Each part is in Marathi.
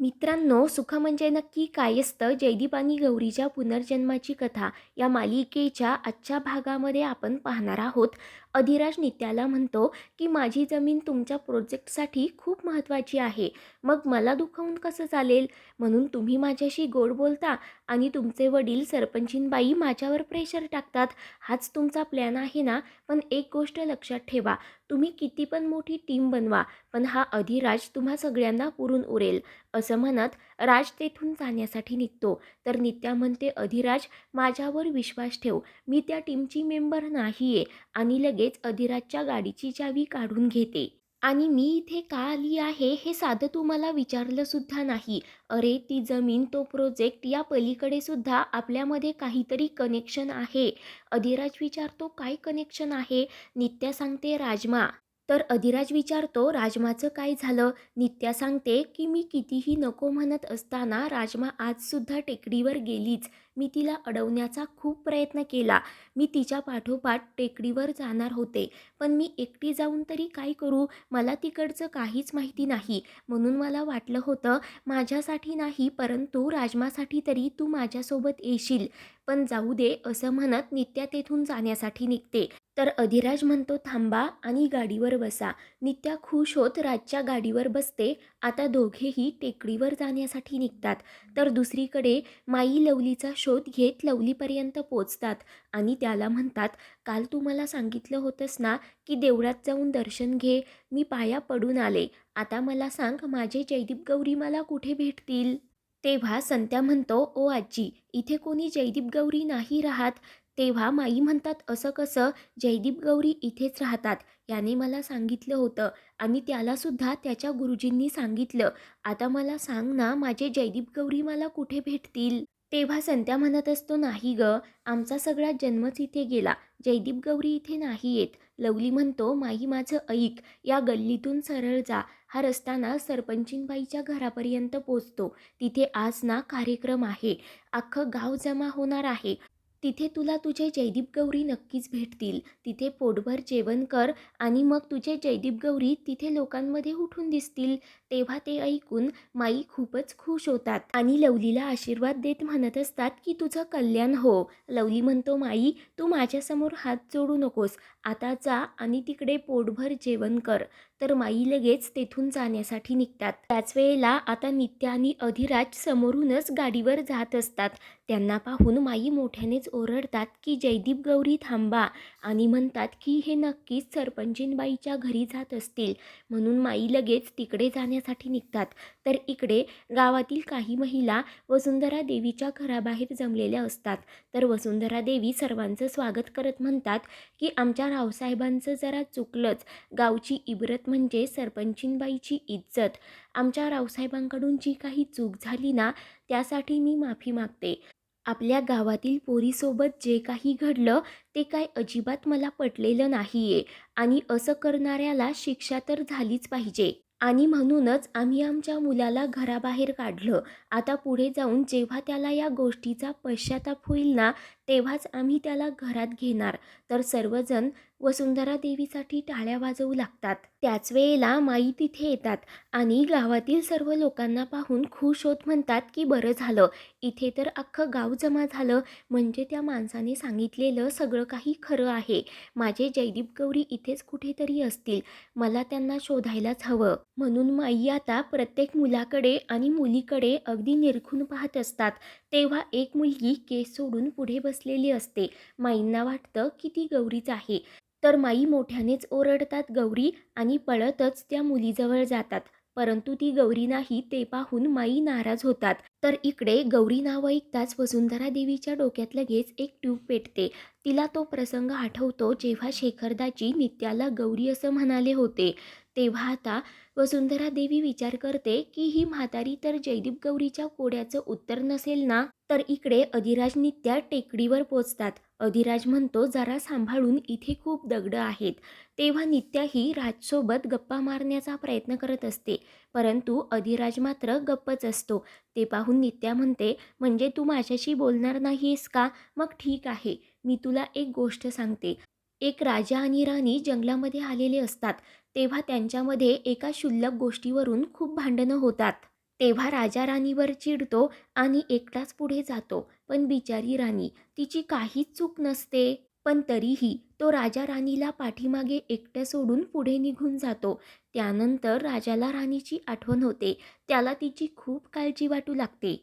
मित्रांनो सुख म्हणजे नक्की काय असतं? जयदीप आणि गौरीच्या पुनर्जन्माची कथा या मालिकेच्या आजच्या भागामध्ये आपण पाहणार आहोत. अधिराज नित्याला म्हणतो की माझी जमीन तुमच्या प्रोजेक्टसाठी खूप महत्त्वाची आहे. मग मला दुखावून कसं चालेल? म्हणून तुम्ही माझ्याशी गोड बोलता आणि तुमचे वडील सरपंचीनबाई माझ्यावर प्रेशर टाकतात. हाच तुमचा प्लॅन आहे ना? पण एक गोष्ट लक्षात ठेवा. तुम्ही किती पण मोठी टीम बनवा पण हा अधिराज तुम्हा सगळ्यांना पुरून उरेल. असं म्हणत राज तेथून जाण्यासाठी निघतो. तर नित्या म्हणते अधिराज माझ्यावर विश्वास ठेव. मी त्या टीमची मेंबर नाही आहे आणि लगेच अधिराजच्या गाडीची चावी काढून घेते. आणि मी इथे का आली आहे हे साधं तुम्हाला विचारलं सुद्धा नाही. अरे ती जमीन तो प्रोजेक्ट या पलीकडे सुद्धा आपल्यामध्ये काहीतरी कनेक्शन आहे. अधिराज विचारतो काय कनेक्शन आहे? नित्या सांगते राजमा. तर अधिराज विचारतो राजमाचं काय झालं? नित्या सांगते की मी कितीही नको म्हणत असताना राजमा आजसुद्धा टेकडीवर गेलीच. मी तिला अडवण्याचा खूप प्रयत्न केला. मी तिच्या पाठोपाठ टेकडीवर जाणार होते. पण मी एकटी जाऊन तरी काय करू? मला तिकडचं काहीच माहिती नाही. म्हणून मला वाटलं होतं माझ्यासाठी नाही परंतु राजमासाठी तरी तू माझ्यासोबत येशील. पण जाऊ दे असं म्हणत नित्या तेथून जाण्यासाठी निघते. तर अधिराज म्हणतो थांबा आणि गाडीवर बसा. नित्या खुश होत राजच्या गाडीवर बसते. आता दोघेही टेकडीवर जाण्यासाठी निघतात. तर दुसरीकडे माई लवलीचा शोध घेत लवलीपर्यंत पोचतात आणि त्याला म्हणतात काल तू मला सांगितलं होतंस ना की देवळात जाऊन दर्शन घे. मी पाया पडून आले. आता मला सांग माझे जयदीप गौरी मला कुठे भेटतील? तेव्हा संत्या म्हणतो ओ आजी इथे कोणी जयदीप गौरी नाही राहत. तेव्हा माई म्हणतात असं कसं? जयदीप गौरी इथेच राहतात. याने मला सांगितलं होतं आणि त्यालासुद्धा त्याच्या गुरुजींनी सांगितलं. आता मला सांग ना माझे जयदीप गौरी मला कुठे भेटतील? तेव्हा संत्या म्हणत असतो नाही ग आमचा सगळा जन्मच इथे गेला. जयदीप गौरी इथे नाही येत. लवली म्हणतो माई माझं ऐक. या गल्लीतून सरळ जा. हा रस्ता ना सरपंचीनबाईच्या घरापर्यंत पोचतो. तिथे आज ना कार्यक्रम आहे. अख्खं गाव जमा होणार आहे. तिथे तुला तुझे जयदीप गौरी नक्कीच भेटतील. तिथे पोटभर जेवण कर आणि मग तुझे जयदीप गौरी तिथे लोकांमध्ये उठून दिसतील. तेव्हा ते ऐकून माई खूपच खुश होतात आणि लवलीला आशीर्वाद देत म्हणत असतात की तुझं कल्याण हो. लवली म्हणतो माई तू माझ्यासमोर हात जोडू नकोस. आता जा आणि तिकडे पोटभर जेवण कर तर माई लगेच तेथून जाण्यासाठी निघतात. त्याच वेळेला आता नित्या आणि अधिराज समोरूनच गाडीवर जात असतात. त्यांना पाहून माई मोठ्यानेच ओरडतात की जयदीप गौरी थांबा. आणि म्हणतात की हे नक्कीच सरपंचीनबाईच्या घरी जात असतील. म्हणून माई लगेच तिकडे जाण्यासाठी निघतात. तर इकडे गावातील काही महिला वसुंधरा देवीच्या घराबाहेर जमलेल्या असतात. तर वसुंधरा देवी सर्वांचं स्वागत करत म्हणतात की आमच्या रावसाहेबांचं जरा चुकलंच. गावची इबरत म्हणजे सरपंचीनबाईची इज्जत. आमच्या रावसाहेबांकडून जी काही चूक झाली ना त्यासाठी मी माफी मागते. आपल्या गावातील पोरीसोबत जे काही घडलं ते काय अजिबात मला पटलेलं नाही आहे आणि असं करणाऱ्याला शिक्षा तर झालीच पाहिजे. आणि म्हणूनच आम्ही आमच्या मुलाला घराबाहेर काढलं. आता पुढे जाऊन जेव्हा त्याला या गोष्टीचा पश्चाताप होईल ना तेव्हाच आम्ही त्याला घरात घेणार. तर सर्वजण वसुंधरा देवीसाठी टाळ्या वाजवू लागतात. त्याच वेळेला माई तिथे येतात आणि गावातील सर्व लोकांना पाहून खुश होत म्हणतात की बरं झालं. इथे तर अख्खं गाव जमा झालं. म्हणजे त्या माणसाने सांगितलेलं सगळं काही खरं आहे. माझे जयदीप गौरी इथेच कुठेतरी असतील. मला त्यांना शोधायलाच हवं. म्हणून माई आता प्रत्येक मुलाकडे आणि मुलीकडे अगदी निरखून पाहत असतात. तेव्हा एक मुलगी केस सोडून पुढे बस बसलेली असते. माईंना वाटतं की ती गौरीच आहे. तर माई मोठ्यानेच ओरडतात गौरी आणि पळतच त्या मुलीजवळ जातात. परंतु ती गौरी नाही ते पाहून माई नाराज होतात. तर इकडे गौरी नाव ऐकताच वसुंधरा देवीच्या डोक्यात लगेच एक ट्यूब पेटते. तिला तो प्रसंग आठवतो जेव्हा शेखरदाची नित्याला गौरी असं म्हणाले होते. तेव्हा आता वसुंधरा देवी विचार करते की ही म्हातारी तर जयदीप गौरीच्या कोड्याचं उत्तर नसेल ना? तर इकडे अधिराज नित्या टेकडीवर पोचतात. अधिराज म्हणतो जरा सांभाळून इथे खूप दगडं आहेत. तेव्हा नित्या ही राजसोबत गप्पा मारण्याचा प्रयत्न करत असते. परंतु अधिराज मात्र गप्पच असतो. ते पाहून नित्या म्हणते म्हणजे तू माझ्याशी बोलणार नाहीस का? मग ठीक आहे. मी तुला एक गोष्ट सांगते. एक राजा आणि राणी जंगलामध्ये आलेले असतात. तेव्हा त्यांच्यामध्ये एका क्षुल्लक गोष्टीवरून खूप भांडणं होतात. तेव्हा राजा राणीवर चिडतो आणि एकटाच पुढे जातो. पण बिचारी राणी तिची काहीच चूक नसते. पण तरीही तो राजा राणीला पाठीमागे एकटं सोडून पुढे निघून जातो. त्यानंतर राजाला राणीची आठवण होते. त्याला तिची खूप काळजी वाटू लागते.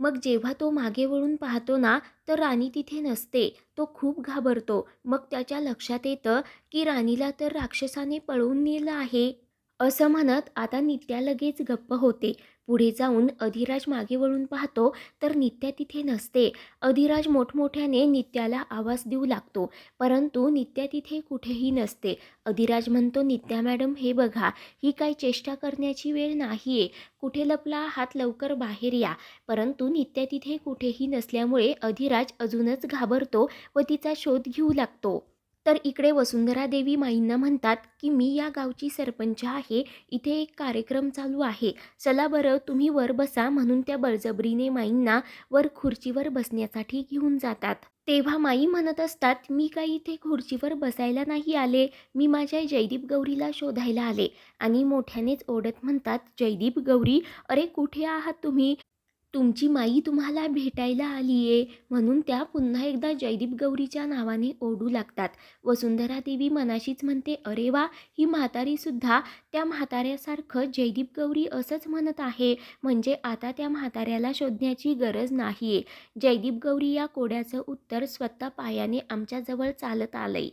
मग जेव्हा तो मागे वळून पाहतो ना तर राणी तिथे नसते. तो खूप घाबरतो. मग त्याच्या लक्षात येतं की राणीला तर राक्षसाने पळवून नेलं आहे. असं म्हणत आता नित्या लगेच गप्प होते. पुढे जाऊन अधिराज मागे वळून पाहतो तर नित्या तिथे नसते. अधिराज मोठमोठ्याने नित्याला आवाज देऊ लागतो परंतु नित्या तिथे कुठेही नसते. अधिराज म्हणतो नित्या मॅडम हे बघा ही काही चेष्टा करण्याची वेळ नाही आहे कुठे लपला हात लवकर बाहेर या. परंतु नित्या तिथे कुठेही नसल्यामुळे अधिराज अजूनच घाबरतो व तिचा शोध घेऊ लागतो. तर इकडे वसुंधरा देवी माईंना म्हणतात की मी या गावची सरपंच आहे. इथे एक कार्यक्रम चालू आहे. चला बरं तुम्ही वर बसा म्हणून त्या बळजबरीने माईंना वर खुर्चीवर बसण्यासाठी घेऊन जातात. तेव्हा माई म्हणत असतात मी काही इथे खुर्चीवर बसायला नाही आले. मी माझ्या जयदीप गौरीला शोधायला आले. आणि मोठ्यानेच ओढत म्हणतात जयदीप गौरी अरे कुठे आहात तुम्ही? तुमची माई तुम्हाला भेटायला आली आहे म्हणून त्या पुन्हा एकदा जयदीप गौरीच्या नावाने ओढू लागतात. वसुंधरा देवी मनाशीच म्हणते अरे वा ही म्हातारीसुद्धा त्या म्हाताऱ्यासारखं जयदीप गौरी असंच म्हणत आहे. म्हणजे आता त्या म्हाताऱ्याला शोधण्याची गरज नाही आहे जयदीप गौरी या कोड्याचं उत्तर स्वतः पायाने आमच्याजवळ चालत आलंय.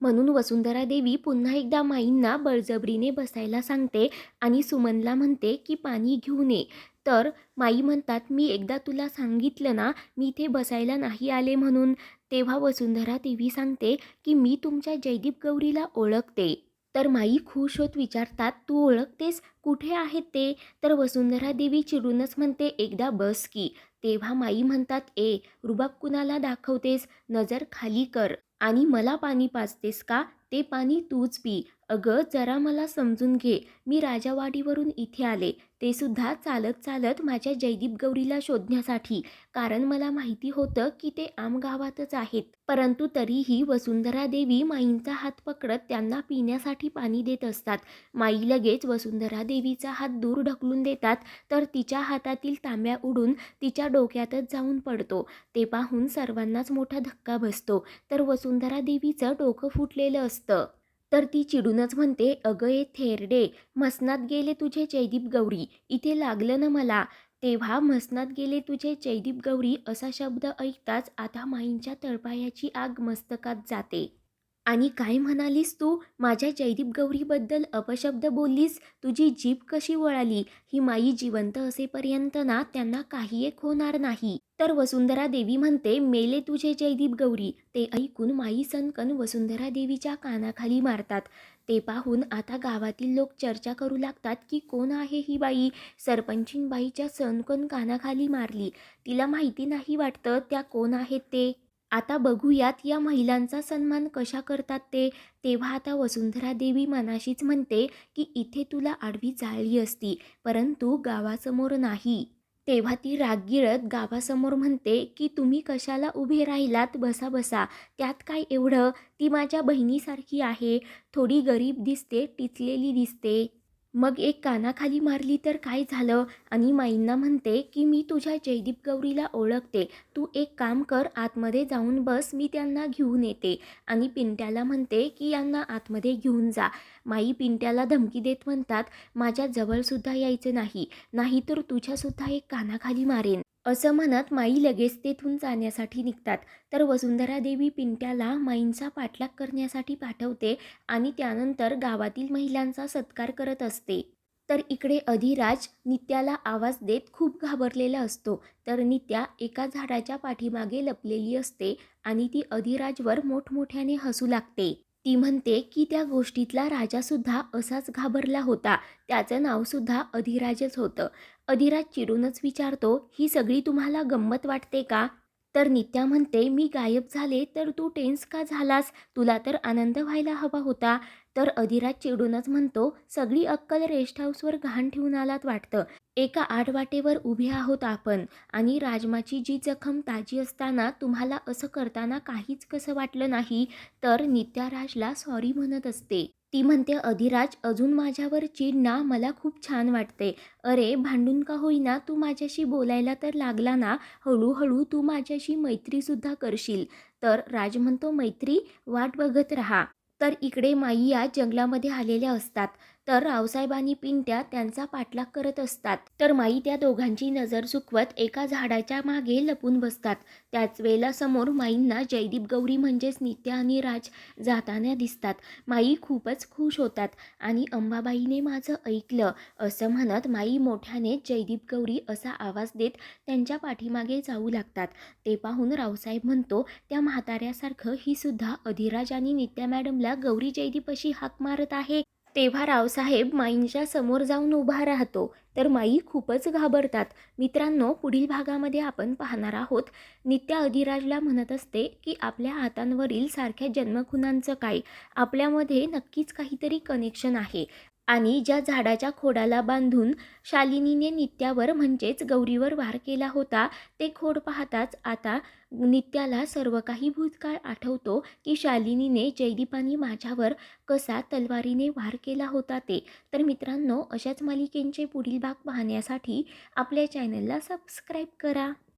म्हणून वसुंधरा देवी पुन्हा एकदा माईंना बळजबरीने बसायला सांगते आणि सुमनला म्हणते की पाणी घेऊन ये. तर माई म्हणतात मी एकदा तुला सांगितलं ना मी इथे बसायला नाही आले म्हणून. तेव्हा वसुंधरा देवी सांगते की मी तुमच्या जयदीप गौरीला ओळखते. तर माई खुश होत विचारतात तू ओळखतेस? कुठे आहेत ते? तर वसुंधरा देवी चिडूनच म्हणते एकदा बस की. तेव्हा माई म्हणतात ए रुबाब कुणाला दाखवतेस? नजर खाली कर. आणि मला पाणी पाजतेस का? ते पाणी तूच पी. अगं जरा मला समजून घे. मी राजावाडीवरून इथे आले. ते सुद्धा चालत चालत माझ्या जयदीप गौरीला शोधण्यासाठी. कारण मला माहिती होतं की ते आमगावातच आहेत. परंतु तरीही वसुंधरा देवी माईंचा हात पकडत त्यांना पिण्यासाठी पाणी देत असतात. माई लगेच वसुंधरा देवीचा हात दूर ढकलून देतात तर तिच्या हातातील तांब्या उडून तिच्या डोक्यातच जाऊन पडतो. ते पाहून सर्वांनाच मोठा धक्का बसतो. तर वसुंधरा देवीचं डोकं फुटलेलं असतं. तर ती चिडूनच म्हणते अगं ए थेरडे मसनात गेले तुझे जयदीप गौरी इथे लागलं ना मला. तेव्हा मसनात गेले तुझे जयदीप गौरी असा शब्द ऐकताच आता माईंच्या तळपायाची आग मस्तकात जाते. आणि काय म्हणालीस तू? माझ्या जयदीप गौरीबद्दल अपशब्द बोललीस? तुझी जीभ कशी वळाली? ही माई जिवंत असेपर्यंत ना त्यांना काही एक होणार नाही. तर वसुंधरा देवी म्हणते मेले तुझे जयदीप गौरी. ते ऐकून माई सनकन वसुंधरा देवीच्या कानाखाली मारतात. ते पाहून आता गावातील लोक चर्चा करू लागतात की कोण आहे ही बाई? सरपंचीन बाईच्या सनकन कानाखाली मारली. तिला माहिती नाही वाटतं त्या कोण आहेत ते. आता बघूयात या महिलांचा सन्मान कशा करतात ते. तेव्हा आता वसुंधरा देवी मनाशीच म्हणते की इथे तुला आडवी जाळली असती परंतु गावासमोर नाही. तेव्हा ती रागगिळत गावासमोर म्हणते की तुम्ही कशाला उभे राहिलात? बसा बसा. त्यात काय एवढं? ती माझ्या बहिणीसारखी आहे. थोडी गरीब दिसते टिचलेली दिसते. मग एक कानाखाली मारली तर काय झालं? आणि माईंना म्हणते की मी तुझ्या जयदीप गौरीला ओळखते. तू एक काम कर आतमध्ये जाऊन बस मी त्यांना घेऊन येते. आणि पिंट्याला म्हणते की यांना आतमध्ये घेऊन जा. माई पिंट्याला धमकी देत म्हणतात माझ्या जवळसुद्धा यायचं नाही. नाहीतर तुझ्यासुद्धा एक कानाखाली मारेन. असं म्हणत माई लगेच तेथून जाण्यासाठी निघतात. तर वसुंधरा देवी पिंट्याला माईंचा पाठलाग करण्यासाठी पाठवते आणि त्यानंतर गावातील महिलांचा सत्कार करत असते. तर इकडे अधिराज नित्याला आवाज देत खूप घाबरलेला असतो. तर नित्या एका झाडाच्या पाठीमागे लपलेली असते आणि ती अधिराजवर मोठमोठ्याने हसू लागते. ती म्हणते की त्या गोष्टीतला राजासुद्धा असाच घाबरला होता. त्याचं नावसुद्धा अधिराजच होतं. अधिराज चिडूनच विचारतो ही सगळी तुम्हाला गंमत वाटते का? तर नित्या म्हणते मी गायब झाले तर तू टेन्स का झालास? तुला तर आनंद व्हायला हवा होता. तर अधिराज चिडूनच म्हणतो सगळी अक्कल रेस्ट हाऊसवर घाण ठेवून आलात वाटतं. एका आडवाटेवर उभे आहोत आपण. आणि राजमाची जी जखम ताजी असताना तुम्हाला असं करताना काहीच कसं वाटलं नाही तर नित्या राजला सॉरी म्हणत असते. ती म्हणते अधिराज अजून माझ्यावर चीड ना मला खूप छान वाटते अरे भांडून का होईना तू माझ्याशी बोलायला तर लागला ना? हळूहळू तू माझ्याशी मैत्रीसुद्धा करशील. तर राज म्हणतो मैत्री वाट बघत राहा. तर इकडे माई या जंगलामध्ये आलेल्या असतात. तर रावसाहेबांनी पिंट्या त्यांचा पाठलाग करत असतात. तर माई त्या दोघांची नजर चुकवत एका झाडाच्या मागे लपून बसतात. त्याच वेळेला समोर माईंना जयदीप गौरी म्हणजेच नित्या आणि राज जाताना दिसतात. माई खूपच खुश होतात आणि अंबाबाईने माझं ऐकलं. असं म्हणत माई मोठ्याने जयदीप गौरी असा आवाज देत त्यांच्या पाठीमागे जाऊ लागतात. ते पाहून रावसाहेब म्हणतो त्या म्हाताऱ्यासारखं ही सुद्धा अधिराज आणि नित्या मॅडमला गौरी जयदीप अशी हाक मारत आहे. तेव्हा रावसाहेब माईंच्या समोर जाऊन उभा राहतो. तर माई खूपच घाबरतात. मित्रांनो पुढील भागामध्ये आपण पाहणार आहोत. नित्या अधिराजला म्हणत असते की आपल्या हातांवरील सारख्या जन्मखुणांचं काय? आपल्यामध्ये नक्कीच काहीतरी कनेक्शन आहे. आणि ज्या झाडाच्या खोडाला बांधून शालिनीने नित्यावर म्हणजेच गौरीवर वार केला होता ते खोड पाहताच आता नित्याला सर्व काही भूतकाळ आठवतो की शालिनीने जयदीपानी माझ्यावर कसा तलवारीने वार केला होता ते. तर मित्रांनो अशाच मालिकेंचे पुढील भाग पाहण्यासाठी आपल्या चॅनलला सबस्क्राईब करा.